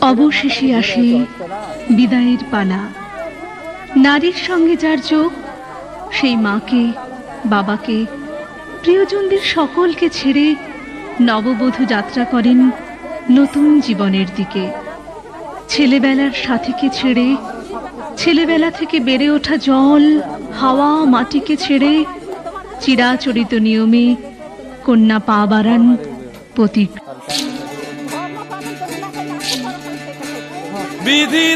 অবশেষে আসে বিদায়ের পালা। নারীর সঙ্গে যার যোগ, সেই মাকে, বাবাকে, প্রিয়জনদের সকলকে ছেড়ে নববধূ যাত্রা করেন নতুন জীবনের দিকে। ছেলেবেলার সাথীকে ছেড়ে, ছেলেবেলা থেকে বেড়ে ওঠা জল হাওয়া মাটিকে ছেড়ে, চিরাচরিত নিয়মে কন্যা পা বাড়ান পতিক বিধি